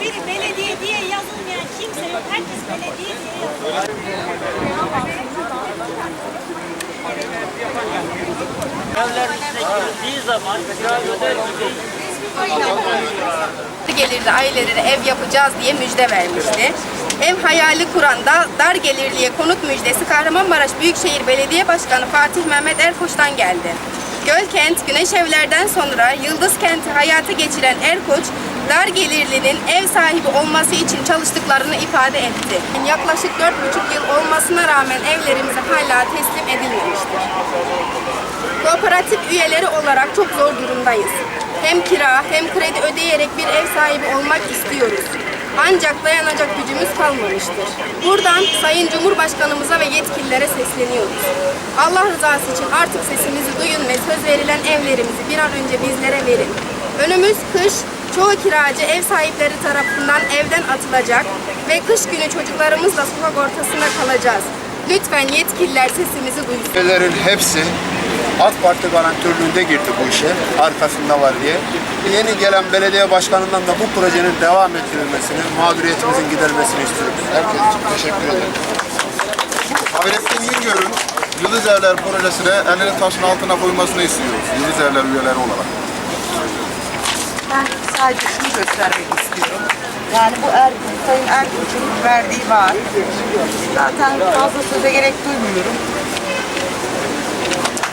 hiçbir belediye diye yazılmayan kimse yok. Herkes belediye diye yazıyor. Evler zaman kira öder gibi gelirli ailelere ev yapacağız diye müjde vermişti. Ev hayali kuran da dar gelirliye konut müjdesi Kahramanmaraş Büyükşehir Belediye Başkanı Fatih Mehmet Erkoç'tan geldi. Gölkent, Güneş Evler'den sonra Yıldız Kent'i hayata geçiren Erkoç, dar gelirlinin ev sahibi olması için çalıştıklarını ifade etti. Yaklaşık 4,5 yıl olmasına rağmen evlerimize hala teslim edilmemiştir. Kooperatif üyeleri olarak çok zor durumdayız. Hem kira hem kredi ödeyerek bir ev sahibi olmak istiyoruz. Ancak dayanacak gücümüz kalmamıştır. Buradan Sayın Cumhurbaşkanımıza ve yetkililere sesleniyoruz. Allah rızası için artık sesimizi duyun ve söz verilen evlerimizi bir an önce bizlere verin. Önümüz kış, çoğu kiracı ev sahipleri tarafından evden atılacak ve kış günü çocuklarımızla sokak ortasında kalacağız. Lütfen yetkililer sesimizi duysun. Belediyelerin hepsi AK Parti garantörlüğünde girdi bu işe, arkasında var diye. Yeni gelen belediye başkanından da bu projenin devam ettirilmesini, mağduriyetimizin giderilmesini istiyoruz. Herkes için teşekkür ederim. Hayrettin Güngör'ün Yıldız Evler projesine elini taşın altına koymasını istiyoruz. Yıldız Evler üyeleri olarak. Ben sadece şunu göstermek istiyorum. Yani bu Ergun, Sayın Ergun'un verdiği var. Zaten fazla söze gerek duymuyorum.